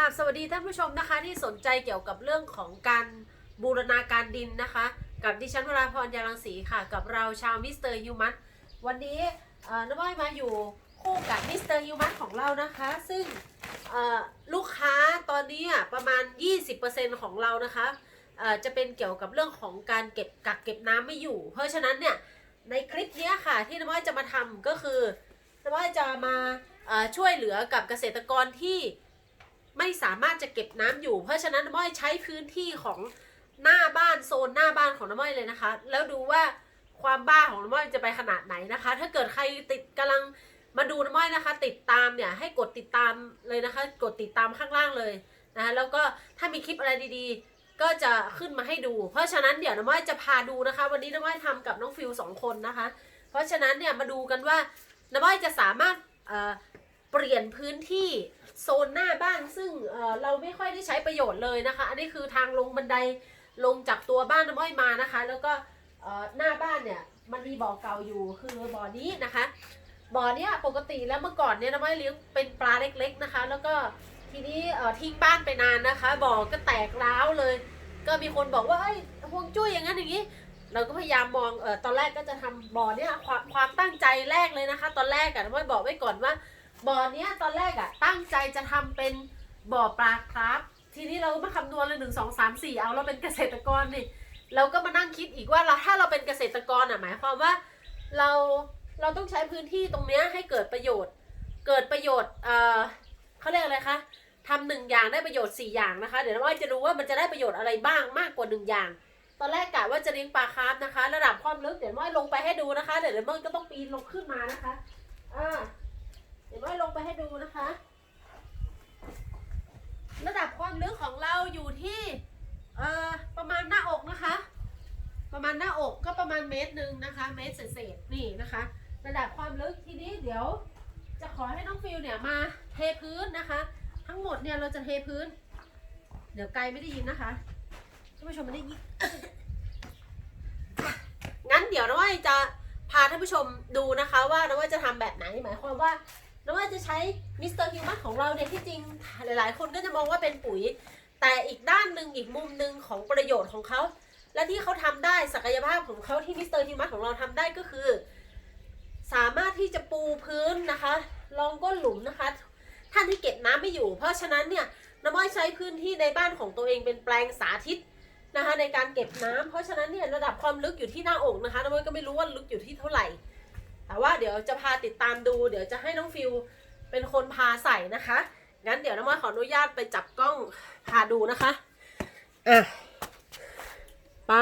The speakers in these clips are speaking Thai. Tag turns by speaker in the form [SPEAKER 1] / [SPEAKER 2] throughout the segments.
[SPEAKER 1] ราบสวัสดีท่านผู้ชมนะคะ ที่สนใจเกี่ยวกับเรื่องของการบูรณาการดินนะคะ กับดิฉันวราพรยาลังสีค่ะ กับเราชาวมิสเตอร์ฮิวมัสวันนี้เอ่อน้ำอ้อยมาอยู่คู่กับมิสเตอร์ฮิวมัสของเรานะคะ ซึ่งลูกค้าตอนนี้อะประมาณ 20%ของเรานะคะจะเป็นเกี่ยวกับเรื่องของการเก็บกักเก็บน้ำไม่อยู่ เพราะฉะนั้นเนี่ยในคลิปนี้ค่ะที่น้ำอ้อยจะมาทำก็คือน้ำอ้อยจะมาช่วยเหลือกับเกษตรกรที่ ไม่สามารถจะเก็บน้ำอยู่ เพราะฉะนั้นน้ำอ้อยใช้พื้นที่ของหน้าบ้านโซนหน้าบ้านของน้ำอ้อยเลยนะคะ แล้วดูว่าความบ้าของน้ำอ้อยจะไปขนาดไหนนะคะ ถ้าเกิดใครติดกำลังมาดูน้ำอ้อยนะคะ ติดตามเนี่ยให้กดติดตามเลยนะคะ กดติดตามข้างล่างเลยนะคะแล้วก็ถ้ามีคลิปอะไรดีๆ ก็จะขึ้นมาให้ดู เพราะฉะนั้นเดี๋ยวน้ำอ้อยจะพาดูนะคะ วันนี้น้ำอ้อยทำกับน้องฟิวสองคนนะคะ เพราะฉะนั้นเนี่ยมาดูกันว่าน้ำอ้อยจะสามารถเปลี่ยนพื้นที่ โซนหน้าบ้านซึ่งเเราไม่ค่อยได้ใช้ประโยชน์เลยนะคะ อันนี้คือทางลงบันไดลงจากตัวบ้านน้ำอ้อยมานะคะ แล้วก็หน้าบ้านเนี่ยมันมีบ่อเก่าอยู่คือบ่อนี้นะคะ บ่อเนี้ยปกติแล้วเมื่อก่อนเนี่ยน้ำอ้อยเลี้ยงเป็นปลาเล็ก ๆนะคะ แล้วก็ทีนี้ทิ้งบ้านไปนานนะคะ บ่อก็แตกร้าวเลย ก็มีคนบอกว่าเอ้ยฮวงจุ้ยอย่างนั้นอย่างนี้เราก็พยายามมองเออตอนแรกก็จะทำบ่อเนี่ยความความตั้งใจแรกเลยนะคะ ตอนแรกอะน้ำอ้อยบอกไว้ก่อนว่า บ่อเนี้ยตอนแรกอะตั้งใจจะทำเป็นบ่อปลาครับ ทีนี้เราก็มาคำนวณเลยหนึ่งสองสามสี่เอาเราเป็นเกษตรกรนี่เราก็มานั่งคิดอีกว่าเราถ้าเราเป็นเกษตรกรอะหมายความว่าเราเราต้องใช้พื้นที่ตรงเนี้ยให้เกิดประโยชน์ เกิดประโยชน์เอ่อเขาเรียกอะไรคะทำหนึ่งอย่างได้ประโยชน์สี่อย่างนะคะ เดี๋ยวน้องอ้อยจะรู้ว่ามันจะได้ประโยชน์อะไรบ้างมากกว่าหนึ่งอย่าง ตอนแรกกะว่าจะเลี้ยงปลาคาร์ฟนะคะ ระดับความลึกเดี๋ยวน้องอ้อยลงไปให้ดูนะคะ เดี๋ยวน้องอ้อยก็ต้องปีนลงขึ้นมานะคะอ่า เดี๋ยวน้อยลงไปให้ดูนะคะ ระดับความลึกของเราอยู่ที่เอ่อประมาณหน้าอกนะคะ ประมาณหน้าอกก็ประมาณเมตรหนึ่งนะคะ เมตรเศษๆนี่นะคะ ระดับความลึกทีนี้เดี๋ยว จะขอให้น้องฟิลเนี่ยมาเทพื้นนะคะ ทั้งหมดเนี่ยเราจะเทพื้น เดี๋ยวไกลไม่ได้ยินนะคะท่านผู้ชมไม่ได้ยินงั้นเดี๋ยวน้องอ้อยจะพาท่านผู้ชมดูนะคะว่าน้องอ้อยจะทำแบบไหนหมายความว่า น้องว่าจะใช้มิสเตอร์ฮิวมัสของเราเนี่ยที่จริงหลายๆ คนก็จะมองว่าเป็นปุ๋ย แต่อีกด้านหนึ่งอีกมุมหนึ่งของประโยชน์ของเขา และที่เขาทำได้ศักยภาพของเขาที่มิสเตอร์ฮิวมัสของเราทำได้ก็คือ สามารถที่จะปูพื้นนะคะรองก้นหลุมนะคะ ท่านที่เก็บน้ำไม่อยู่ เพราะฉะนั้นเนี่ยน้ำอ้อยใช้พื้นที่ในบ้านของตัวเองเป็นแปลงสาธิตนะคะในการเก็บน้ำเพราะฉะนั้นเนี่ยระดับความลึกอยู่ที่หน้าอกนะคะน้ำอ้อยก็ไม่รู้ว่าลึกอยู่ที่เท่าไหร่ แต่ว่าเดี๋ยวจะพาติดตามดู เดี๋ยวจะให้น้องฟิวเป็นคนพาใส่นะคะ งั้นเดี๋ยวน้องมอยขออนุญาตไปจับกล้องพาดูนะคะ อะ ไป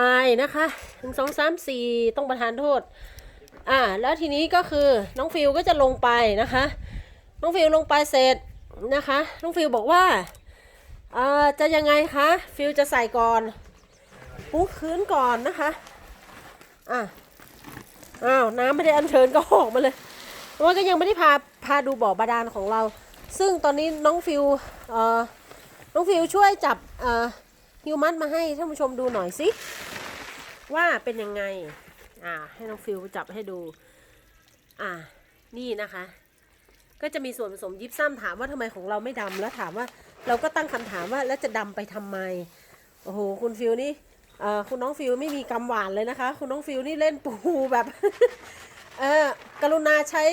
[SPEAKER 1] นะคะหนึ่งสองสามสี่ต้องประทานโทษ อ่าแล้วทีนี้ก็คือน้องฟิวก็จะลงไปนะคะ น้องฟิวลงไปเสร็จนะคะ น้องฟิวบอกว่าอ่าจะยังไงคะ ฟิวจะใส่ก่อนปูพื้นก่อนนะคะ อะ อ้าวน้ำไม่ได้อัญเชิญก็ออกมาเลยแต่ว่าก็ยังไม่ได้พาพาดูบ่อบาดาลของเรา ซึ่งตอนนี้น้องฟิวเอ่อน้องฟิวช่วยจับเอ่อฮิวมัสมาให้ท่านผู้ชมดูหน่อยสิว่าเป็นยังไง อ่า ให้น้องฟิวจับให้ดู อ่า นี่นะคะ ก็จะมีส่วนผสมยิบซ้ำถามว่าทำไมของเราไม่ดำแล้วถามว่าเราก็ตั้งคำถามว่าแล้วจะดำไปทำไม โอ้โห คุณฟิวนี่ เอ่อคุณน้องฟิวไม่มีกำหวานเลยนะคะ คุณน้องฟิวนี่เล่นปูแบบเออกรุณาใช้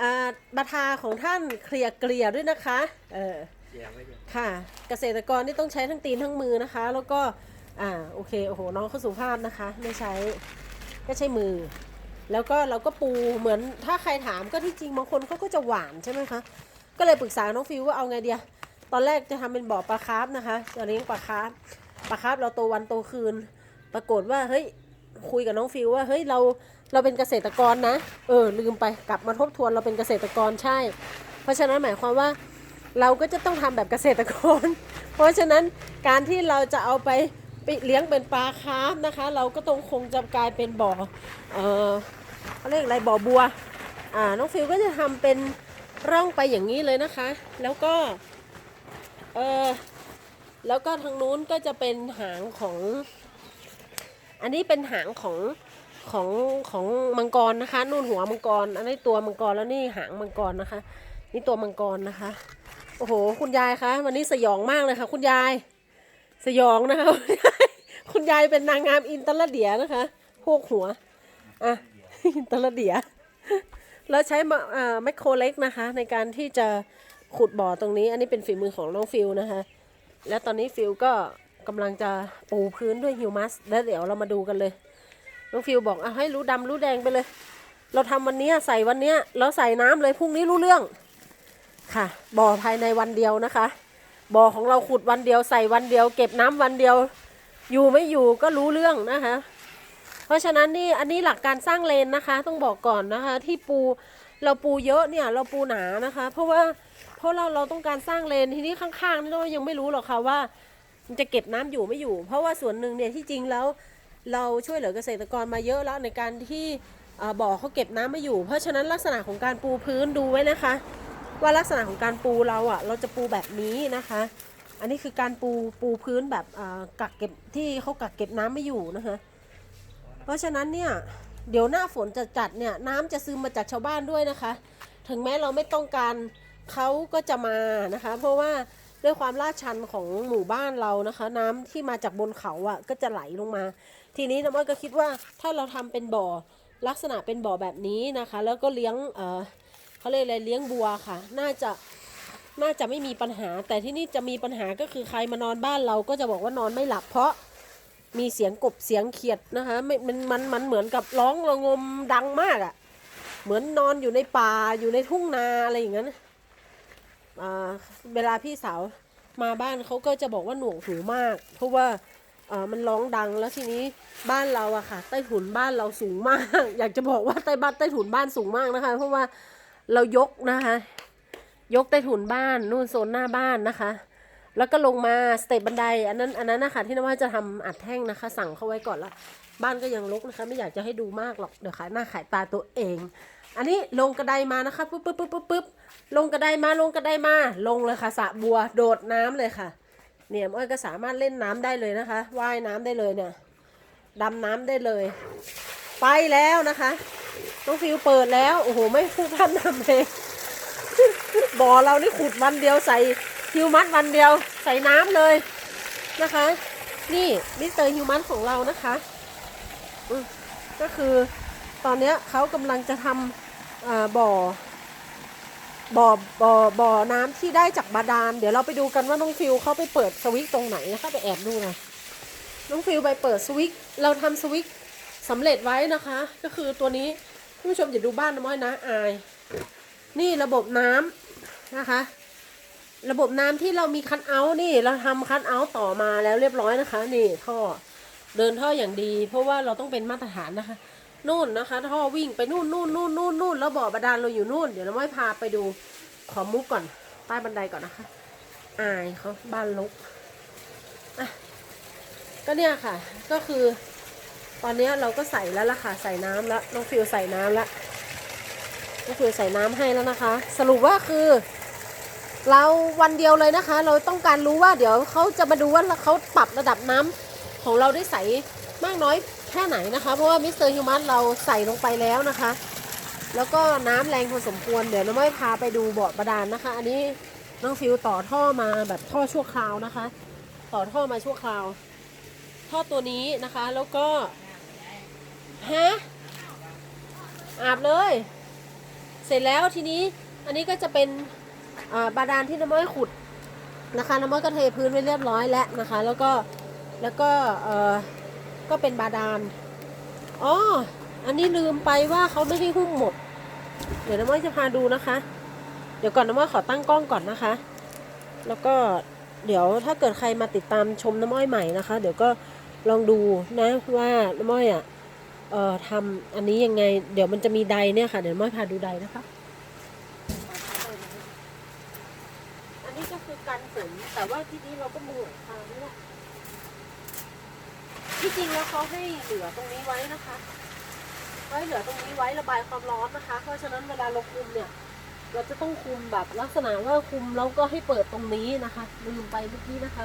[SPEAKER 1] อ่าบาทาของท่านเคลียร์เกลี่ยด้วยนะคะเออ
[SPEAKER 2] เสียไม่เยอะ
[SPEAKER 1] ค่ะ เกษตรกรนี่ต้องใช้ทั้งตีนทั้งมือนะคะ แล้วก็อ่าโอเคโอ้โหน้องเขาสุภาพนะคะ ไม่ใช้ก็ใช้มือ แล้วก็เราก็ปูเหมือนถ้าใครถามก็ที่จริงบางคนเขาก็จะหวานใช่ไหมคะก็เลยปรึกษาน้องฟิวว่าเอาไงเดียตอนแรกจะทำเป็นบ่อปลาคาร์ฟนะคะจะเลี้ยงปลาคาร์ฟ ปลาคาร์ฟเราโตวันโตคืน ปรากฏว่าเฮ้ยคุยกับน้องฟิวว่าเฮ้ยเราเราเป็นเกษตรกรนะ เออลืมไปกลับมาทบทวนเราเป็นเกษตรกรใช่ เพราะฉะนั้นหมายความว่าเราก็จะต้องทำแบบเกษตรกร เพราะฉะนั้นการที่เราจะเอาไปไปเลี้ยงเป็นปลาคาร์ฟนะคะ เราก็ต้องคงจะกลายเป็นบ่อเออเขาเรียกอะไรบ่อบัวอ่าน้องฟิวก็จะทำเป็นร่องไปอย่างนี้เลยนะคะ แล้วก็เออ แล้วก็ทางนู้นก็จะเป็นหางของ อันนี้เป็นหางของของของมังกรนะคะ นู่นหัวมังกร อันนี้ตัวมังกรแล้วนี่หางมังกรนะคะ นี่ตัวมังกรนะคะ โอ้โห คุณยายคะวันนี้สยองมากเลยค่ะ คุณยาย สยองนะคะ คุณยายเป็นนางงามอินเตอร์เดียนะคะพวกหัวอะอินเตอร์เดียแล้วใช้มาเอ่อแมคโครเล็กนะคะ ในการที่จะขุดบ่อตรงนี้ อันนี้เป็นฝีมือของน้องฟิลนะคะ และตอนนี้ฟิลก็กำลังจะปูพื้นด้วยฮิวมัส แล้วเดี๋ยวเรามาดูกันเลย น้องฟิลบอกเอาให้รู้ดำรู้แดงไปเลย เราทำวันนี้ใส่วันนี้ยแล้วใส่น้ำเลยพรุ่งนี้รู้เรื่อง ค่ะ บ่อภายในวันเดียวนะคะ บ่อของเราขุดวันเดียวใส่วันเดียว เก็บน้ำวันเดียว อยู่ไม่อยู่ก็รู้เรื่องนะคะ เพราะฉะนั้นนี่อันนี้หลักการสร้างเลนนะคะ ต้องบอกก่อนนะคะ ที่ปูเราปูเยอะเนี่ยเราปูหนานะคะ เพราะว่า เพราะเราเราต้องการสร้างเลนทีนี้ข้างๆนี่เรายังไม่รู้หรอกค่ะว่า มันจะเก็บน้ำอยู่ไม่อยู่ เพราะว่าส่วนหนึ่งเนี่ยที่จริงแล้วเราช่วยเหลือเกษตรกรมาเยอะแล้วในการที่เอ่อบ่อเขาเก็บน้ำไม่อยู่ เพราะฉะนั้นลักษณะของการปูพื้นดูไว้นะคะ ว่าลักษณะของการปูเราอะ่ะเราจะปูแบบนี้นะคะ อันนี้คือการปูปูพื้นแบบกักเก็บที่เขากักเก็บน้ำไม่อยู่นะคะเพราะฉะนั้นเนี่ยเดี๋ยวหน้าฝนจะจัดเนี่ยน้ำจะซึมมาจากชาวบ้านด้วยนะคะ ถึงแม้เราไม่ต้องการ เขาก็จะมานะคะ เพราะว่าด้วยความลาดชันของหมู่บ้านเรานะคะ น้ำที่มาจากบนเขาอะ่ะก็จะไหลลงมา ทีนี้น้ำอ้อยก็คิดว่าถ้าเราทำเป็นบ่อลักษณะเป็นบ่อแบบนี้นะคะ แล้วก็เลี้ยงเออเขาเรียกอะไรเลี้ยงบัวค่ะ น่าจะน่าจะไม่มีปัญหา แต่ที่นี่จะมีปัญหาก็คือใครมานอนบ้านเราก็จะบอกว่านอนไม่หลับเพราะมีเสียงกบเสียงเขียดนะคะไม่มันมันมันเหมือนกับร้องระงมดังมากอะ่ะเหมือนนอนอยู่ในป่าอยู่ในทุ่งนาอะไรอย่างนั้น เวลาพี่สาวมาบ้านเขาก็จะบอกว่าหนวกหูมาก เพราะว่าเออมันร้องดังแล้วทีนี้บ้านเราอะค่ะ ใต้ถุนบ้านเราสูงมาก อยากจะบอกว่าใต้บ้านใต้ถุนบ้านสูงมากนะคะ เพราะว่าเรายกนะคะ ยกใต้ถุนบ้านนู่นโซนหน้าบ้านนะคะ แล้วก็ลงมาสเตปบันได อันนั้นอันนั้นนะคะที่นว่าจะทำอัดแท่งนะคะ สั่งเขาไว้ก่อนละบ้านก็ยังรกนะคะ ไม่อยากจะให้ดูมากหรอกเดี๋ยวขายหน้าขายตาตัวเอง อันนี้ลงกระไดมานะคะปุ๊บปุ๊บปุ๊บปุ๊บปุ๊บลงกระไดมาลงกระไดมา ลงเลยค่ะสระบัวโดดน้ำเลยค่ะ เนี่ยอ้อยก็สามารถเล่นน้ำได้เลยนะคะว่ายน้ำได้เลยเนี่ยดำน้ำได้เลย ไปแล้วนะคะน้องฟิวเปิดแล้วโอ้โหไม่พูดพร่ำทำเพลงบ่อเรานี่ขุดวันเดียวใส่ ฮิวมัสวันเดียวใส่น้ำเลยนะคะ นี่มิสเตอร์ฮิวมัสของเรานะคะก็คือตอนนี้เขากำลังจะทำอ่อบ่อบ่อบ่อบ่อน้ำที่ได้จากบาดาล เดี๋ยวเราไปดูกันว่าน้องฟิวเขาไปเปิดสวิตตรงไหนนะคะไปแอบดูหน่อยน้องฟิวไปเปิดสวิตเราทำสวิตสำเร็จไว้นะคะ ก็คือตัวนี้ผู้ชมอย่าดูบ้านน้ำม้อยนะอาย นี่ระบบน้ำนะคะ ระบบน้ำที่เรามีคันเอาท์นี่ เราทำคันเอาท์ต่อมาแล้วเรียบร้อยนะคะ นี่ท่อเดินท่ออย่างดี เพราะว่าเราต้องเป็นมาตรฐานนะคะนู่นนะคะ ท่อวิ่งไปนู่นนู่นนู่นนู่นนู่นแล้วบ่อบาดาลเราอยู่นู่นเดี๋ยวเราไม่พาไปดูขอมุกก่อนใต้บันไดก่อนนะคะ อายเขาบ้านลกอะก็เนี่ยค่ะ ก็คือ ตอนนี้เราก็ใส่แล้วล่ะค่ะ ใส่น้ำแล้วน้องฟิวใส่น้ำแล้วก็คือใส่น้ำให้แล้วนะคะ สรุปว่าคือ เราวันเดียวเลยนะคะ เราต้องการรู้ว่าเดี๋ยวเขาจะมาดูว่าเขาปรับระดับน้ำของเราได้ใสมากน้อยแค่ไหนนะคะ เพราะว่ามิสเตอร์ฮิวมัสเราใส่ลงไปแล้วนะคะ แล้วก็น้ำแรงพอสมควรเดี๋ยวน้องไม่พาไปดูบ่อบาดาลนะคะ อันนี้น้องฟิวต่อท่อมาแบบท่อชั่วคราวนะคะ ต่อท่อมาชั่วคราว ท่อตัวนี้นะคะ แล้วก็ฮะอาบเลย เสร็จแล้วทีนี้อันนี้ก็จะเป็น บาดาลที่น้ำม้อยขุดนะคะน้ำม้อยก็เทพื้นไว้เรียบร้อยแล้วนะคะ แล้วก็แล้วก็เออก็เป็นบาดาลอ๋ออันนี้ลืมไปว่าเขาไม่ได้หุ้มหมด เดี๋ยวน้ำม้อยจะพาดูนะคะ เดี๋ยวก่อนน้ำม้อยขอตั้งกล้องก่อนนะคะ แล้วก็เดี๋ยวถ้าเกิดใครมาติดตามชมน้ำม้อยใหม่นะคะ เดี๋ยวก็ลองดูนะว่าน้ำม้อยอะเอ่อทำอันนี้ยังไง เดี๋ยวมันจะมีไดเนี่ยค่ะ เดี๋ยวน้ำม้อยพาดูไดนะคะ นี้ก็คือกันฝนแต่ว่าที่นี้เราก็มือหลังคานี่แหละที่จริงแล้วเขาให้เหลือตรงนี้ไว้นะคะไว้เหลือตรงนี้ไว้ระบายความร้อนนะคะ เพราะฉะนั้นเวลาเราคุมเนี่ย เราจะต้องคุมแบบลักษณะว่าคุมแล้วก็ให้เปิดตรงนี้นะคะลืมไปเมื่อกี้นะคะ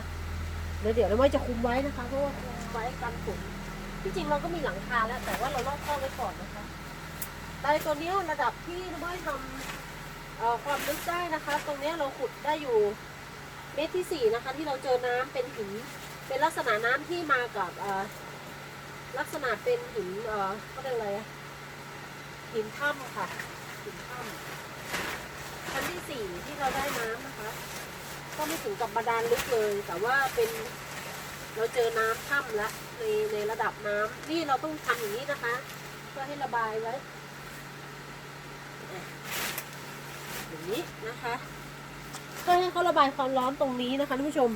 [SPEAKER 1] เดี๋ยวเดี๋ยวเราไม่จะคุมไว้นะคะเพราะว่าคุมไว้กันฝนที่จริงเราก็มีหลังคาแล้ว แต่ว่าเราลอกท่อไว้ก่อนนะคะไดตัวนี้ระดับที่น้ำไม่ทำ ความลึกได้นะคะ ตรงนี้เราขุดได้อยู่เมตรที่สี่นะคะ ที่เราเจอน้ำเป็นหินเป็นลักษณะน้ำที่มากับลักษณะเป็นหินเอ่อเขาเรียกอะไรหินถ้ำค่ะหินถ้ำชั้นที่สี่ที่เราได้น้ำนะคะ ก็ไม่ถึงกับบาดาลลึกเลย แต่ว่าเป็นเราเจอน้ำถ้ำล้วในในระดับน้ำนี่เราต้องทำอย่างนี้นะคะ เพื่อให้ระบายไว้ อะอย่างนี้นะคะเพื่อให้เขาระบายความร้อนตรงนี้นะคะท่านผู้ชม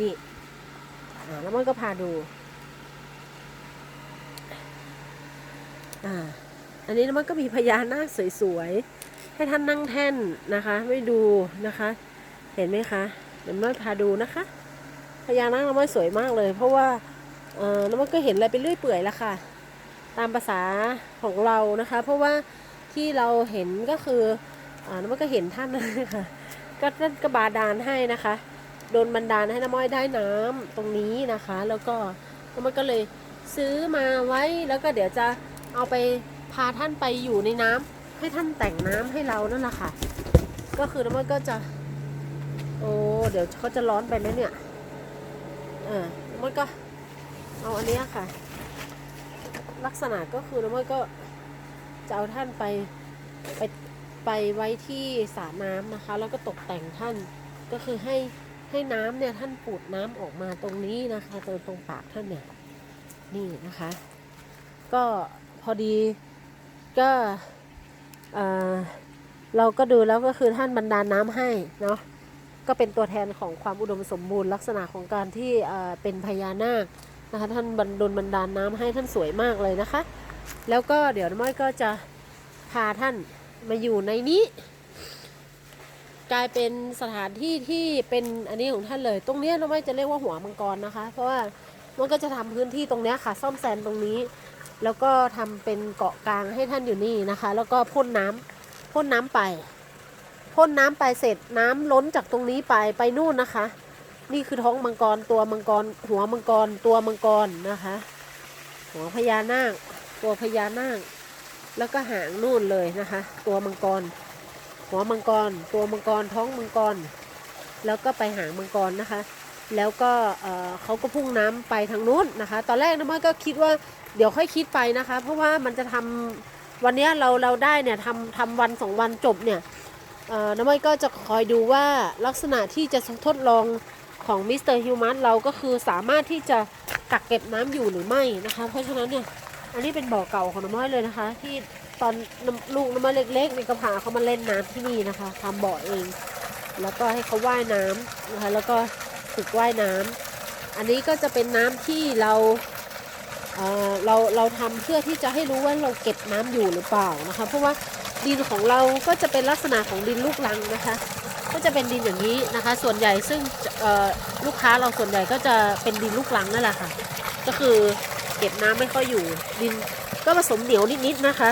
[SPEAKER 1] นี่แล้วมันก็พาดูอ่าอันนี้มันก็มีพญานาคสวยๆ ให้ท่านนั่งแท่นนะคะ ไม่ดูนะคะ เห็นไหมคะเดี๋ยวน้อยพาดูนะคะ พญานาคน้ำมันสวยมากเลย เพราะว่าเออน้ำมันก็เห็นอะไรไปเรื่อยเปื่อยแล้วค่ะ ตามภาษาของเรานะคะ เพราะว่าที่เราเห็นก็คือ อ่าน้ำมันก็เห็นท่านนะคะก็ท่านก็บาดาลให้นะคะ โดนบันดาลให้น้ำม้อยได้น้ำตรงนี้นะคะ แล้วก็น้ำมันก็เลยซื้อมาไว้แล้วก็เดี๋ยวจะเอาไปพาท่านไปอยู่ในน้ำให้ท่านแต่งน้ำให้เรานั่นแหละค่ะ ก็คือน้ำมันก็จะ โอ้เดี๋ยวเขาจะร้อนไปไหมเนี่ยเออน้ำมันก็เอาอันนี้ค่ะ ลักษณะก็คือน้ำมันก็จะเอาท่านไปไป ไปไว้ที่สระน้ำนะคะ แล้วก็ตกแต่งท่านก็คือให้ให้น้ำเนี่ยท่านปูดน้ำออกมาตรงนี้นะคะตรงตรงปากท่านเนี่ยนี่นะคะ ก็พอดีก็เอ่อเราก็ดูแล้วก็คือท่านบันดาน้ำให้เนาะก็เป็นตัวแทนของความอุดมสมบูรณ์ลักษณะของการที่เอ่อเป็นพญานาคนะคะท่านบรรดลบันดาน้ำให้ท่านสวยมากเลยนะคะ แล้วก็เดี๋ยวน้ำม้อยก็จะพาท่าน มาอยู่ในนี้ กลายเป็นสถานที่ที่เป็นอันนี้ของท่านเลย ตรงเนี้ยน้ำม้อยจะเรียกว่าหัวมังกรนะคะ เพราะว่ามันก็จะทำพื้นที่ตรงเนี้ยค่ะ ซ่อมแซมตรงนี้ แล้วก็ทำเป็นเกาะกลางให้ท่านอยู่นี่นะคะ แล้วก็พ่นน้ำพ่นน้ำไปพ่นน้ำไปเสร็จน้ำล้นจากตรงนี้ไปไปนู่นนะคะ นี่คือท้องมังกรตัวมังกร หัวมังกรตัวมังกรนะคะ หัวพญานาคตัวพญานาค แล้วก็หางนู่นเลยนะคะ ตัวมังกร หัวมังกร ตัวมังกรท้องมังกร แล้วก็ไปหางมังกรนะคะ แล้วก็เขาก็พุ่งน้ำไปทางนู้นนะคะ ตอนแรกนะมันก็คิดว่าเดี๋ยวค่อยคิดไปนะคะ เพราะว่ามันจะทำวันนี้เราเราได้เนี่ยทำทำวันสองวันจบเนี่ยน้ำมันก็จะคอยดูว่าลักษณะที่จะทดลองของมิสเตอร์ฮิวมัสเราก็คือสามารถที่จะกักเก็บน้ำอยู่หรือไม่นะคะ เพราะฉะนั้นเนี่ย อันนี้เป็นบ่อเก่าของน้ำม้อยเลยนะคะ ที่ตอนลูกน้ำม้อยเล็กๆนี่ก็พาเขามาเล่นน้ำที่นี่นะคะทำบ่อเอง แล้วก็ให้เขาว่ายน้ำนะคะแล้วก็ฝึกว่ายน้ำอันนี้ก็จะเป็นน้ำที่เราเเราเราทำเพื่อที่จะให้รู้ว่าเราเก็บน้ำอยู่หรือเปล่านะคะ เพราะว่าดินของเราก็จะเป็นลักษณะของดินลูกรังนะคะ ก็จะเป็นดินอย่างนี้นะคะ ส่วนใหญ่ซึ่งลูกค้าเราส่วนใหญ่ก็จะเป็นดินลูกรังนั่นแหละค่ะ ก็คือ เก็บน้ำไม่ค่อยอยู่ ดินก็ผสมเหนียวนิดๆนะคะ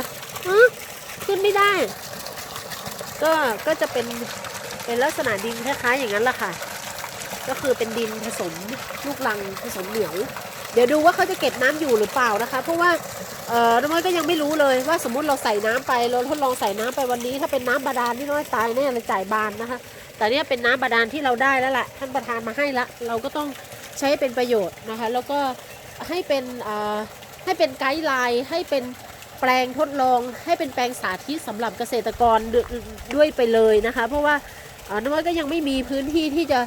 [SPEAKER 1] ขึ้นไม่ได้ ก็ก็จะเป็นเป็นลักษณะดินคล้ายๆอย่างนั้นแหละค่ะ ก็คือเป็นดินผสมลูกรังผสมเหนียว เดี๋ยวดูว่าเขาจะเก็บน้ำอยู่หรือเปล่านะคะ เพราะว่าเออน้องน้อยก็ยังไม่รู้เลยว่าสมมติเราใส่น้ำไปเราทดลองใส่น้ำไปวันนี้ ถ้าเป็นน้ำบาดาลที่น้อยตายแน่เลยจ่ายบานนะคะ แต่เนี่ยเป็นน้ำบาดาลที่เราได้แล้วแหละท่านประธานมาให้ละ เราก็ต้องใช้เป็นประโยชน์นะคะ แล้วก็ ให้เป็นให้เป็นไกด์ไลน์ให้เป็นแปลงทดลอง ให้เป็นแปลงสาธิตสำหรับเกษตรกรด้วยด้วยไปเลยนะคะ เพราะว่าน้อยก็ยังไม่มีพื้นที่ที่จะ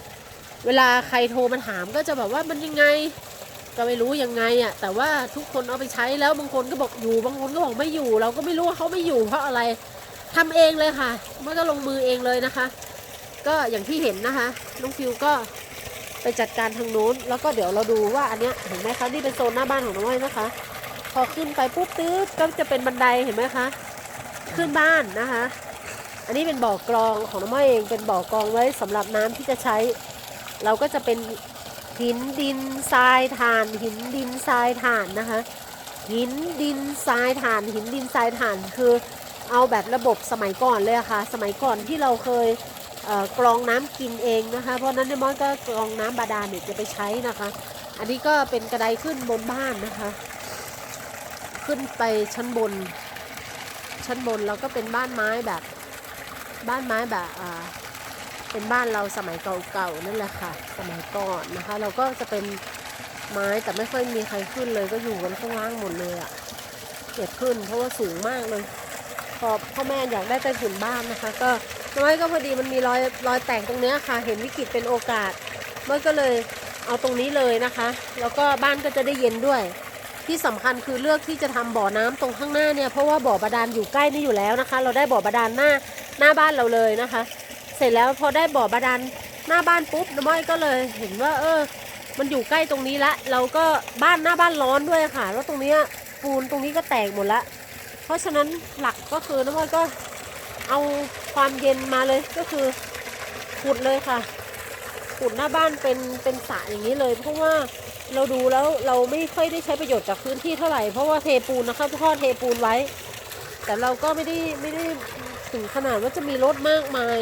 [SPEAKER 1] เวลาใครโทรมาถามก็จะแบบว่ามันยังไงก็ไม่รู้ยังไงอะแต่ว่าทุกคนเอาไปใช้แล้วบางคนก็บอกอยู่ บางคนก็บอกไม่อยู่ เราก็ไม่รู้ว่าเขาไม่อยู่เพราะอะไรทำเองเลยค่ะมันก็ลงมือเองเลยนะคะ ก็อย่างที่เห็นนะคะน้องฟิวก็ ไปจัดการทางนู้น แล้วก็เดี๋ยวเราดูว่าอันเนี้ยเห็นไหมคะนี่เป็นโซนหน้าบ้านของน้องอ้อยนะคะ พอขึ้นไปปุ๊บตื้อก็จะเป็นบันไดเห็นไหมคะ ขึ้นบ้านนะคะ อันนี้เป็นบ่อกรองของน้องอ้อยเองเป็นบ่อกรองไว้สำหรับน้ำที่จะใช้ เราก็จะเป็นหินดินทรายถ่าน หินดินทรายถ่านนะคะ หินดินทรายถ่าน หินดินทรายถ่านคือเอาแบบระบบสมัยก่อนเลยะค่ะ สมัยก่อนที่เราเคย กรองน้ำกินเองนะคะ เพราะนั้นในมอนก็กรองน้ำบาดาลเนี่ยจะไปใช้นะคะ อันนี้ก็เป็นกระไดขึ้นบนบ้านนะคะ ขึ้นไปชั้นบน ชั้นบนเราก็เป็นบ้านไม้แบบ บ้านไม้แบบเป็นบ้านเราสมัยเก่าๆนั่นแหละค่ะ สมัยก่อนนะคะ เราก็จะเป็นไม้แต่ไม่ค่อยมีใครขึ้นเลยก็อยู่กันข้างล่างหมดเลยอะ่ะเก็บขึ้นเพราะว่าสูงมากเลย พอพ่อแม่อยากได้ใต้ถุนบ้านนะคะ ก็น้อยก็พอดีมันมีรอยรอยแตกตรงเนี้ยค่ะ เห็นวิกฤตเป็นโอกาสมันก็เลยเอาตรงนี้เลยนะคะ แล้วก็บ้านก็จะได้เย็นด้วย ที่สำคัญคือเลือกที่จะทำบ่อน้ำตรงข้างหน้าเนี่ยเพราะว่าบ่อบาดาลอยู่ใกล้นี่อยู่แล้วนะคะ เราได้บ่อบาดาลหน้าหน้าบ้านเราเลยนะคะ เสร็จแล้วพอได้บ่อบาดาลหน้าบ้านปุ๊บน้ำม้อยก็เลยเห็นว่า เออ มันอยู่ใกล้ตรงนี้ละเราก็บ้านหน้าบ้านร้อนด้วยค่ะ แล้วตรงเนี้ยปูนตรงนี้ก็แตกหมดละ เพราะฉะนั้นหลักก็คือน้ำมันก็ เอาความเย็นมาเลยก็คือขุดเลยค่ะขุดหน้าบ้านเป็นเป็นสระอย่างนี้เลย เพราะว่าเราดูแล้วเราไม่ค่อยได้ใช้ประโยชน์จากพื้นที่เท่าไหร่เพราะว่าเทปูนนะคะพ่อเทปูนไว้ แต่เราก็ไม่ได้ไม่ได้ถึงขนาดว่าจะมีรถมากมาย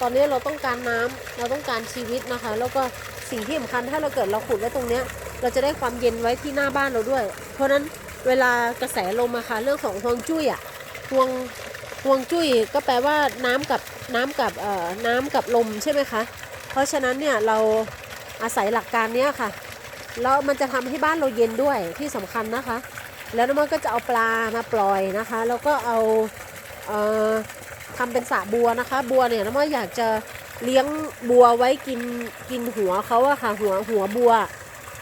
[SPEAKER 1] ตอนนี้เราต้องการน้ำเราต้องการชีวิตนะคะ แล้วก็สิ่งที่สำคัญถ้าเราเกิดเราขุดไว้ตรงเนี้ย เราจะได้ความเย็นไว้ที่หน้าบ้านเราด้วย เพราะฉะนั้นเวลากระแสลมอะค่ะเรื่องของฮวงจุ้ยอะฮวง ฮวงจุ้ยก็แปลว่าน้ำกับน้ำกับเอ่อน้ำกับลมใช่ไหมคะ เพราะฉะนั้นเนี่ยเราอาศัยหลักการเนี้ยค่ะแล้วมันจะทำให้บ้านเราเย็นด้วยที่สำคัญนะคะ แล้วน้ำมันก็จะเอาปลามาปล่อยนะคะ แล้วก็เอาเอ่อทำเป็นสระบัวนะคะ บัวเนี่ยน้ำมันอยากจะเลี้ยงบัวไว้กินกินหัวเขาอะค่ะหัวหัวบัว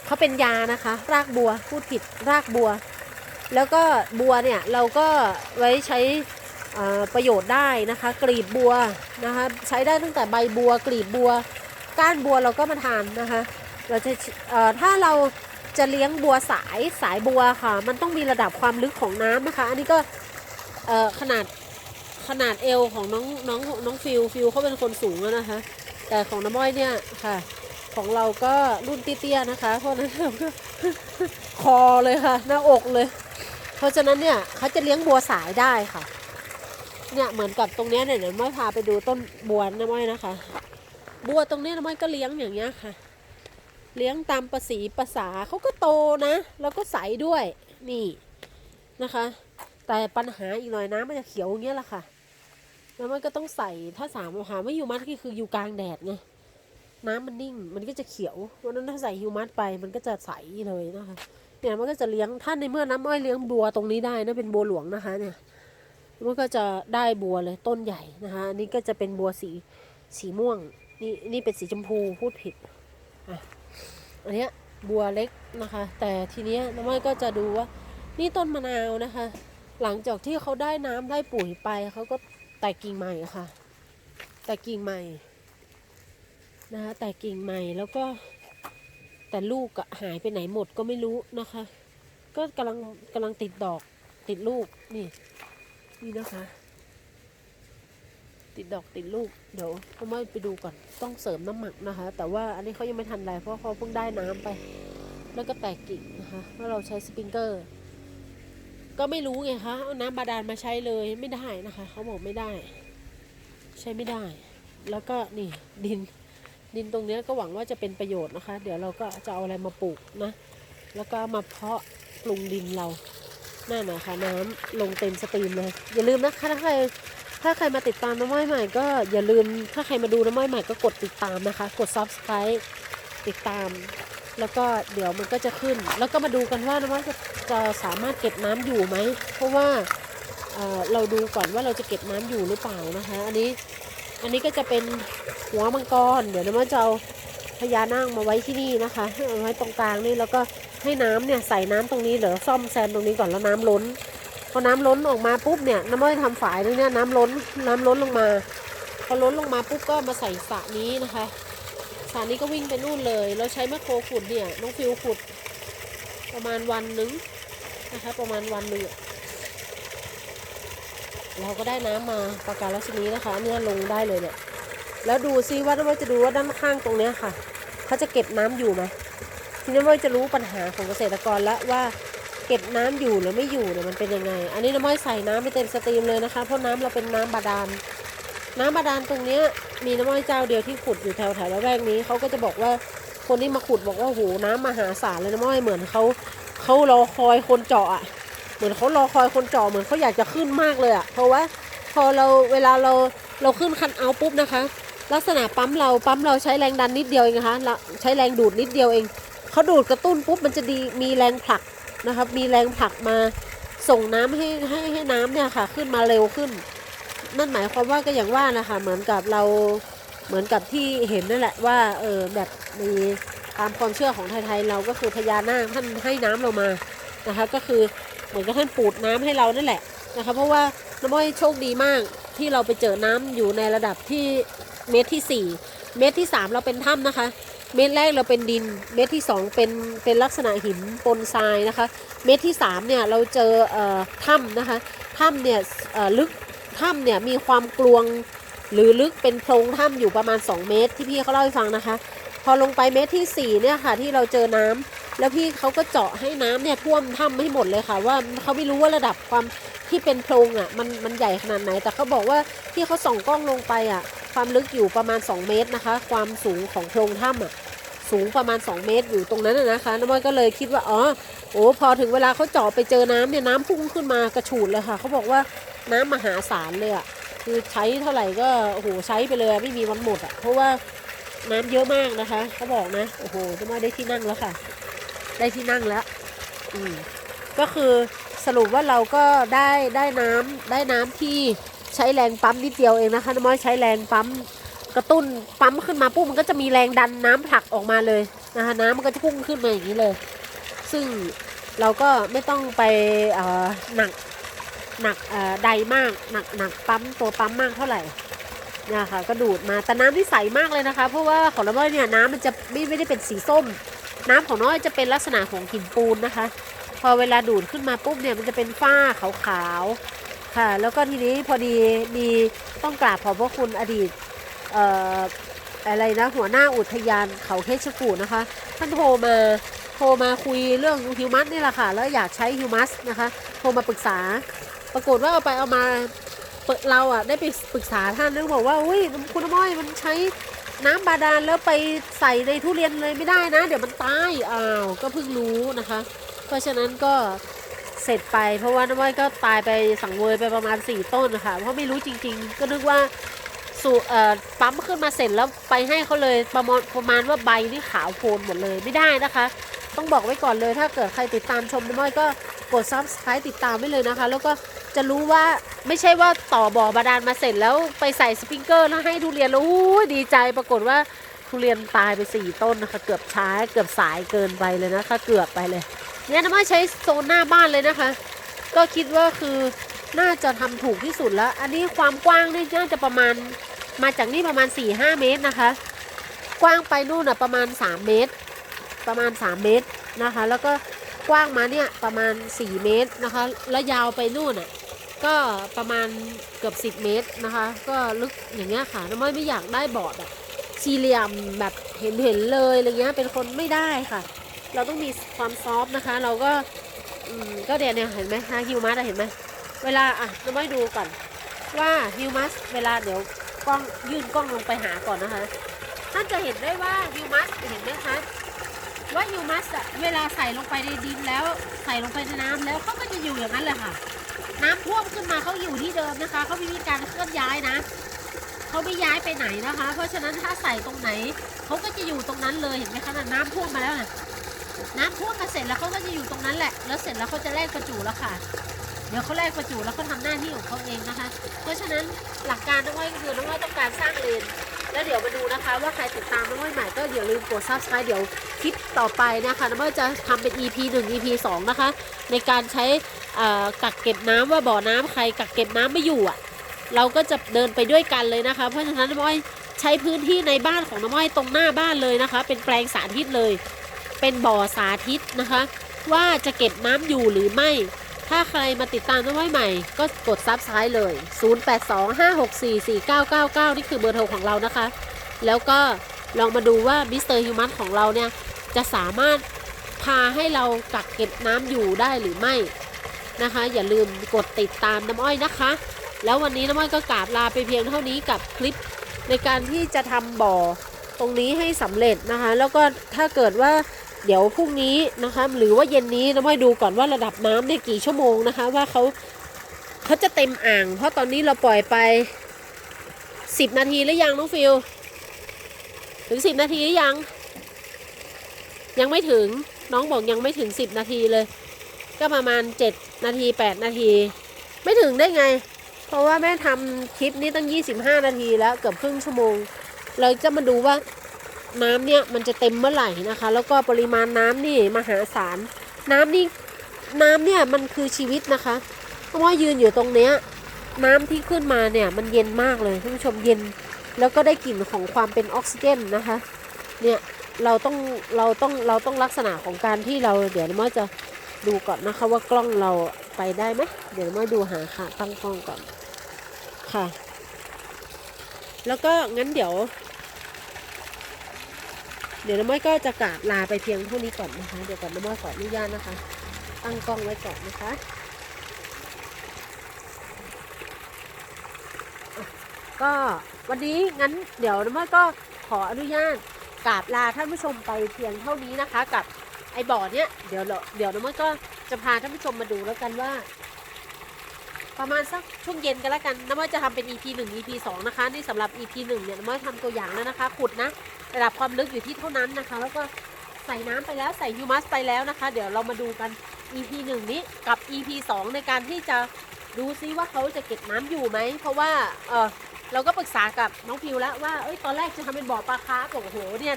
[SPEAKER 1] เขาเป็นยานะคะ รากบัวพูดผิดรากบัว แล้วก็บัวเนี่ยเราก็ไว้ใช้ ประโยชน์ได้นะคะ กลีบบัวนะคะใช้ได้ตั้งแต่ใบบัว กลีบบัว ก้านบัวเราก็มาทานนะคะเราจะถ้าเราจะเลี้ยงบัวสายสายบัวค่ะ มันต้องมีระดับความลึกของน้ำนะคะ อันนี้ก็ขนาดขนาดเอวของน้องน้องน้องฟิลฟิลเขาเป็นคนสูงแล้วนะคะ แต่ของน้ำม้อยเนี่ยค่ะ ของเราก็รุ่นเตี้ยๆนะคะ เพราะฉะนั้นเราก็คอเลยค่ะ หน้าอกเลย เพราะฉะนั้นเนี่ยเขาจะเลี้ยงบัวสายได้ค่ะ เนี่ยเหมือนกับตรงเนี้ยเนี่ยเดี๋ยวม้อยพาไปดูต้นบัวนะม้อยนะคะ บัวตรงเนี้ยนะม้อยก็เลี้ยงอย่างเงี้ยค่ะ เลี้ยงตามประสีภาษาเขาก็โตนะ แล้วก็ใสด้วยนี่นะคะ แต่ปัญหาอีกหน่อยน้ำมันจะเขียวอย่างเงี้ยแหละค่ะ แล้วมันก็ต้องใส่ถ้าสามหาไม่อยู่มัดก็คืออยู่กลางแดดไงน้ำมันนิ่งมันก็จะเขียวเพราะนั้นถ้าใส่ฮิวมัสไปมันก็จะใสเลยนะคะเนี่ยมันก็จะเลี้ยงถ้าในเมื่อน้ำอ้อยเลี้ยงบัวตรงนี้ได้นะเป็นบัวหลวงนะคะเนี่ย มันก็จะได้บัวเลยต้นใหญ่นะคะอันนี้ก็จะเป็นบัวสีสีม่วงนี่นี่เป็นสีชมพูพูดผิดอะอันเนี้ยบัวเล็กนะคะ แต่ทีเนี้ยน้ำอ้อยก็จะดูว่านี่ต้นมะนาวนะคะ หลังจากที่เขาได้น้ำได้ปุ๋ยไปเขาก็แตกกิ่งใหม่ค่ะ แตกกิ่งใหม่นะคะแต่กิ่งใหม่แล้วก็แต่ลูกหายไปไหนหมดก็ไม่รู้นะคะ ก็กำลังกำลังติดดอกติดลูกนี่ นี่นะคะ ติดดอกติดลูก เดี๋ยวพ่อไม่ไปดูก่อน ต้องเสริมน้ำหมักนะคะ แต่ว่าอันนี้เขายังไม่ทันไรเพราะเขาเพิ่งได้น้ำไป แล้วก็แตกกิ่งนะคะว่าเราใช้สปริงเกอร์ ก็ไม่รู้ไงคะเอาน้ำบาดาลมาใช้เลยไม่ได้นะคะ เขาบอกไม่ได้ ใช้ไม่ได้ แล้วก็นี่ดินดินตรงนี้ก็หวังว่าจะเป็นประโยชน์นะคะ เดี๋ยวเราก็จะเอาอะไรมาปลูกนะ แล้วก็มาเพาะปรุงดินเรา นั่นนะคะน้ำลงเต็มสตรีมเลยอย่าลืมนะคะถ้าใครถ้าใครมาติดตามน้ำม้อยใหม่ก็อย่าลืมถ้าใครมาดูน้ำม้อยใหม่ก็กดติดตามนะคะ กด subscribe ติดตาม แล้วก็เดี๋ยวมันก็จะขึ้น แล้วก็มาดูกันว่าน้ำม้อยจะจะสามารถเก็บน้ำอยู่ไหม เพราะว่าเเราดูก่อนว่าเราจะเก็บน้ำอยู่หรือเปล่านะคะ อันนี้อันนี้ก็จะเป็นหัวมังกร เดี๋ยวน้ำมันจะเอาพญานาคมาไว้ที่นี่นะคะเอาไว้ตรงกลางนี่แล้วก็ ให้น้ำเนี่ยใส่น้ำตรงนี้เดี๋ยวซ่อมแซมตรงนี้ก่อนแล้วน้ำล้นพอน้ำล้นออกมาปุ๊บเนี่ยน้ำมันทำฝายตรงนี้น้ำล้นน้ำล้นลงมา พอล้นลงมาปุ๊บก็มาใส่สระนี้นะคะสระนี้ก็วิ่งไปนู่นเลยแล้วใช้แมคโครขุดเนี่ยน้องฟิวขุด ประมาณวันหนึงนะคะประมาณวันหนึ่งเราก็ได้น้ำมาปากการัชนีนะคะ เนี่ยลงได้เลยเนี่ยแล้วดูซิว่าน้ำมันจะดูว่าด้านข้างตรงเนี้ยค่ะเขาจะเก็บน้ำอยู่ไหม น้ำมันจะรู้ปัญหาของเกษตรกรแล้วว่าเก็บน้ำอยู่หรือไม่อยู่เนี่ยมันเป็นยังไง อันนี้น้ำมันใส่น้ำไปเต็มสตรีมเลยนะคะ เพราะน้ำเราเป็นน้ำบาดาล น้ำบาดาลตรงเนี้ยมีน้ำมันเจ้าเดียวที่ขุดอยู่แถวแถวละแวกนี้เขาก็จะบอกว่าคนที่มาขุดบอกว่าโหน้ำมหาศาลเลยน้ำมันเหมือนเขาเขารอคอยคนเจาะอะเหมือนเขารอคอยคนเจาะเหมือนเขาอยากจะขึ้นมากเลยอะเพราะว่าพอเราเวลาเราเราขึ้นคันเอาปุ๊บนะคะ ลักษณะปั๊มเราปั๊มเราใช้แรงดันนิดเดียวเองนะคะใช้แรงดูดนิดเดียวเอง เขาดูดกระตุ้นปุ๊บมันจะดีมีแรงผลักนะครับ มีแรงผลักมาส่งน้ำให้ให้ให้น้ำเนี่ยค่ะ ขึ้นมาเร็วขึ้น นั่นหมายความว่าก็อย่างว่านะคะเหมือนกับเราเหมือนกับที่เห็นนั่นแหละว่าเออแบบมีตามความเชื่อของไทยๆเราก็คือพญานาคท่านให้น้ำเรามานะคะก็คือเหมือนกับท่านปูดน้ำให้เรานั่นแหละนะคะเพราะว่าน้ำม้อยโชคดีมากที่เราไปเจอน้ำอยู่ในระดับที่เมตรที่สี่เมตรที่สามเราเป็นถ้ำนะคะ เม็ดแรกเราเป็นดิน เม็ดที่สองเป็นเป็นลักษณะหินปนทรายนะคะ เม็ดที่สามเนี่ยเราเจอเอ่อถ้ำนะคะถ้ำเนี่ยเอ่อลึกถ้ำเนี่ยมีความกลวงหรือลึกเป็นโพรงถ้ำอยู่ประมาณ 2 เมตรที่พี่เขาเล่าให้ฟังนะคะ พอลงไปเมตรที่ 4 เนี่ยค่ะที่เราเจอน้ำแล้วพี่เขาก็เจาะให้น้ำเนี่ยท่วมถ้ำให้หมดเลยค่ะ ว่าเขาไม่รู้ว่าระดับความที่เป็นโพรงอะมันมันใหญ่ขนาดไหน แต่เขาบอกว่าที่เขาส่องกล้องลงไปอะ ความลึกอยู่ประมาณ 2 เมตรนะคะ ความสูงของโพรงถ้ำอะสูงประมาณ 2 เมตรอยู่ตรงนั้นนะนะคะน้ำมันก็เลยคิดว่าอ๋อโอ้พอถึงเวลาเขาเจาะไปเจอน้ำเนี่ยน้ำพุ่งขึ้นมากระฉูดเลยค่ะเขาบอกว่าน้ำมหาศาลเลยอะคือใช้เท่าไหร่ก็โอ้โหใช้ไปเลยไม่มีวันหมดอะเพราะว่าน้ำเยอะมากนะคะเขาบอกนะโอ้โหน้ำมันได้ที่นั่งแล้วค่ะ ได้ที่นั่งแล้วอืมก็คือสรุปว่าเราก็ได้ได้น้ำได้น้ำที่ ใช้แรงปั๊มนิดเดียวเองนะคะน้ำมันใช้แรงปั๊มกระตุ้นปั๊มขึ้นมาปุ๊บมันก็จะมีแรงดันน้ำผลักออกมาเลยนะคะน้ำมันก็จะพุ่งขึ้นมาอย่างนี้เลย ซึ่งเราก็ไม่ต้องไปหนักหนักใดมากหนักหนักปั๊มตัวปั๊มมากเท่าไหร่นี่ยค่ะก็ดูดมาแต่น้ำที่ใสมากเลยนะคะ เพราะว่าของเราเนี่ยน้ำมันจะไม่ไม่ได้เป็นสีส้ม น้ำของน้อยจะเป็นลักษณะของหินปูนนะคะ พอเวลาดูดขึ้นมาปุ๊บเนี่ยมันจะเป็นฝ้าขาวๆ ค่ะ แล้วก็ทีนี้พอดีมีต้องกราบขอบพระคุณอดีตเอ่ออะไรนะหัวหน้าอุทยานเขาเพชกูนะคะท่านโทรมาโทรมาคุยเรื่องฮิวมัสนี่แหละค่ะ แล้วอยากใช้ฮิวมัสนะคะ โทรมาปรึกษา ปรากฏว่าเอาไปเอามาเปิดเราอะได้ไปปรึกษาท่านแล้วบอกว่าอุ้ยคุณม้อยมันใช้น้ำบาดาลแล้วไปใส่ในทุเรียนเลยไม่ได้นะ เดี๋ยวมันตายอ้าวก็เพิ่งรู้นะคะ เพราะฉะนั้นก็ เสร็จไป เพราะว่าน้ำม้อยก็ตายไปสังเวยไปประมาณ 4 ต้นนะคะเพราะไม่รู้จริง ๆ ก็นึกว่าสูเอ่อปั๊มขึ้นมาเสร็จแล้วไปให้เขาเลยประมาณประมาณว่าใบนี่ขาวโพลนหมดเลยไม่ได้นะคะ ต้องบอกไว้ก่อนเลยถ้าเกิดใครติดตามชมน้ำม้อยก็กด subscribe ติดตามไว้เลยนะคะ แล้วก็จะรู้ว่าไม่ใช่ว่าต่อบ่อบาดาลมาเสร็จแล้วไปใส่สปริงเกอร์แล้วให้ทุเรียนแล้วดีใจปรากฏว่าทุเรียนตายไปสี่ต้นนะคะ เกือบช้าเกือบสายเกินไปเลยนะคะ เกือบไปเลย เนี่ยน้ำม้อยใช้โซนหน้าบ้านเลยนะคะ ก็คิดว่าคือน่าจะทำถูกที่สุดแล้ว อันนี้ความกว้างนี่น่าจะประมาณมาจากนี่ประมาณ 4-5 เมตรนะคะ กว้างไปนู่นน่ะประมาณ 3 เมตร ประมาณ 3 เมตรนะคะ แล้วก็กว้างมาเนี่ยประมาณ 4 เมตรนะคะ แล้วยาวไปนู่นน่ะก็ประมาณเกือบ 10 เมตรนะคะ ก็ลึกอย่างเงี้ยค่ะน้ำม้อยไม่อยากได้บอร์ดอะสี่เหลี่ยมแบบเห็นเห็นๆเลยอะไรเงี้ยเป็นคนไม่ได้ค่ะ เราต้องมีความซอฟต์นะคะ เราก็อืมก็เดี๋ยวเนี่ยเห็นไหมคะฮิวมัสเห็นไหมเวลาอะน้ำม้อยดูก่อนว่าฮิวมัสเวลาเดี๋ยวกล้องยื่นกล้องลงไปหาก่อนนะคะ ท่านจะเห็นได้ว่าฮิวมัสเห็นไหมคะว่าฮิวมัสอะเวลาใส่ลงไปในดินแล้ว ใส่ลงไปในน้ำแล้วเขาก็จะอยู่อย่างนั้นแหละค่ะ น้ำท่วมขึ้นมาเขาอยู่ที่เดิมนะคะเขาไม่มีการเคลื่อนย้ายนะเขาไม่ย้ายไปไหนนะคะ เพราะฉะนั้นถ้าใส่ตรงไหนเขาก็จะอยู่ตรงนั้นเลยเห็นไหมคะน่ะน้ำท่วมมาแล้วนะ น้ำท่วมมาเสร็จแล้วเขาก็จะอยู่ตรงนั้นแหละ แล้วเสร็จแล้วเขาจะแลกประจุแล้วค่ะ เดี๋ยวเขาแลกประจุแล้วเขาทำหน้าที่ของเขาเองนะคะ เพราะฉะนั้นหลักการน้องอ้อยก็คือน้องอ้อยต้องการสร้างเลน แล้วเดี๋ยวมาดูนะคะว่าใครติดตามน้องอ้อยใหม่ก็อย่าลืมกด subscribe เดี๋ยวคลิปต่อไปนะคะน้องอ้อยจะทำเป็น EP 1 EP 2 นะคะ ในการใช้กักเก็บน้ำว่าบ่อน้ำใครกักเก็บน้ำไม่อยู่อะ เราก็จะเดินไปด้วยกันเลยนะคะ เพราะฉะนั้นน้องอ้อยใช้พื้นที่ในบ้านของน้องอ้อยตรงหน้าบ้านเลยนะคะ เป็นแปลงสาธิตเลย เป็นบ่อสาธิตนะคะ ว่าจะเก็บน้ำอยู่หรือไม่ ถ้าใครมาติดตามน้องอ้อยใหม่ ก็กดซับสไครต์เลย 0825644999 นี่คือเบอร์โทรของเรานะคะ แล้วก็ลองมาดูว่ามิสเตอร์ฮิวมัสของเราเนี่ย จะสามารถพาให้เรากักเก็บน้ำอยู่ได้หรือไม่นะคะ อย่าลืมกดติดตามน้ำอ้อยนะคะ แล้ววันนี้น้ำอ้อยก็กราบลาไปเพียงเท่านี้กับคลิป ในการที่จะทำบ่อตรงนี้ให้สำเร็จนะคะ แล้วก็ถ้าเกิดว่า เดี๋ยวพรุ่งนี้นะคะหรือว่าเย็นนี้น้ำอ้ดูก่อนว่าระดับน้ำเนี่ยกี่ชั่วโมงนะคะ ว่าเขาเขาจะเต็มอ่าง เพราะตอนนี้เราปล่อยไปสิบนาทีหรือยังน้องฟิลถึงสิบนาทีหรือยัง ยังไม่ถึงน้องบอกยังไม่ถึงสิบนาทีเลย ก็ประมาณเจ็ดนาทีแปดนาที ไม่ถึงได้ไง เพราะว่าแม่ทำคลิปนี้ตั้งยี่สิบห้านาทีแล้วเกือบครึ่งชั่วโมง เราจะมาดูว่า น้ำเนี่ยมันจะเต็มเมื่อไหร่นะคะ แล้วก็ปริมาณน้ำนี่มหาศาล น้ำนี่น้ำเนี่ยมันคือชีวิตนะคะ เพราะว่ายืนอยู่ตรงเนี้ยน้ำที่ขึ้นมาเนี่ยมันเย็นมากเลยท่านผู้ชมเย็น แล้วก็ได้กลิ่นของความเป็นออกซิเจนนะคะเนี่ยเราต้องเราต้องเราต้องลักษณะของการที่เราเดี๋ยวน้อยจะดูก่อนนะคะว่ากล้องเราไปได้ไหมเดี๋ยวน้อยดูหาค่ะตั้งกล้องก่อนค่ะ แล้วก็งั้นเดี๋ยว เดี๋ยวน้ำม้อยก็จะกราบลาไปเพียงเท่านี้ก่อนนะคะ เดี๋ยวก่อนน้ำม้อยขออนุญาตนะคะ ตั้งกล้องไว้ก่อนนะคะก็วันนี้งั้นเดี๋ยวน้ำม้อยก็ขออนุญาตกราบลาท่านผู้ชมไปเพียงเท่านี้นะคะ กับไอ้บ่อเนี้ยเดี๋ยวเดี๋ยวน้ำม้อยก็จะพาท่านผู้ชมมาดูแล้วกันว่าประมาณสักช่วงเย็นกันแล้วกันน้ำม้อยจะทำเป็น EP 1 EP 2 นะคะ นี่สำหรับ EP 1 เนี่ยน้ำม้อยทำตัวอย่างแล้วนะคะ ขุดนะ ระดับความลึกอยู่ที่เท่านั้นนะคะ แล้วก็ใส่น้ำไปแล้วใส่ยูมัสไปแล้วนะคะ เดี๋ยวเรามาดูกัน EP 1 นี้กับ EP 2 ในการที่จะดูซิว่าเขาจะเก็บน้ำอยู่ไหม เพราะว่าเออเราก็ปรึกษากับน้องพิวแล้วว่าเอ้ยตอนแรกจะทำเป็นบ่อปลาคาร์ฟบอกโอ้โหเนี่ย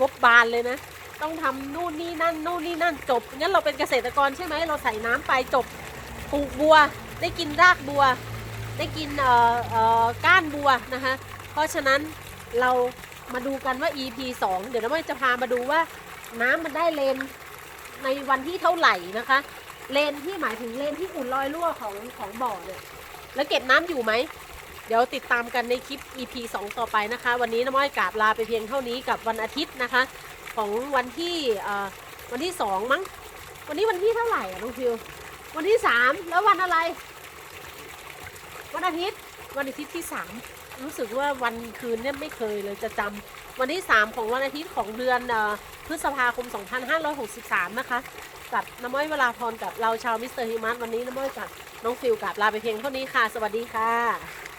[SPEAKER 1] งบบานเลยนะ ต้องทำนู่นนี่นั่นนู่นนี่นั่นจบงั้นเราเป็นเกษตรกรใช่ไหมเราใส่น้ำไปจบปลูกบัว ได้กินรากบัว ได้กินเอ่อเอ่อก้านบัวนะคะเพราะฉะนั้นเรา มาดูกันว่า EP 2 เดี๋ยวน้ำมันจะพามาดูว่าน้ำมันได้เลนในวันที่เท่าไหร่นะคะ เลนที่หมายถึงเลนที่อุ่นลอยรั่วของของบ่อเนี่ยแล้วเก็บน้ำอยู่ไหม เดี๋ยวติดตามกันในคลิป EP 2 ต่อไปนะคะ วันนี้น้ำอ้อยกราบลาไปเพียงเท่านี้กับวันอาทิตย์นะคะ ของวันที่วันที่ 2 มั้ง วันนี้วันที่เท่าไหร่อะน้องฟิววันที่ 3 แล้ววันอะไร วันอาทิตย์วันอาทิตย์ที่ 3 รู้สึกว่าวันคืนเนี่ยไม่เคยเลยจะจำวันที่ 3 ของวันอาทิตย์ของเดือนอพฤษภาคม 2563 นะคะ กับน้ำม้อยเวลาพรกับเราชาวมิสเตอร์ฮิมัสวันนี้น้ำม้อยกับน้องฟิลกับลาไปเพียงเท่านี้ค่ะ สวัสดีค่ะ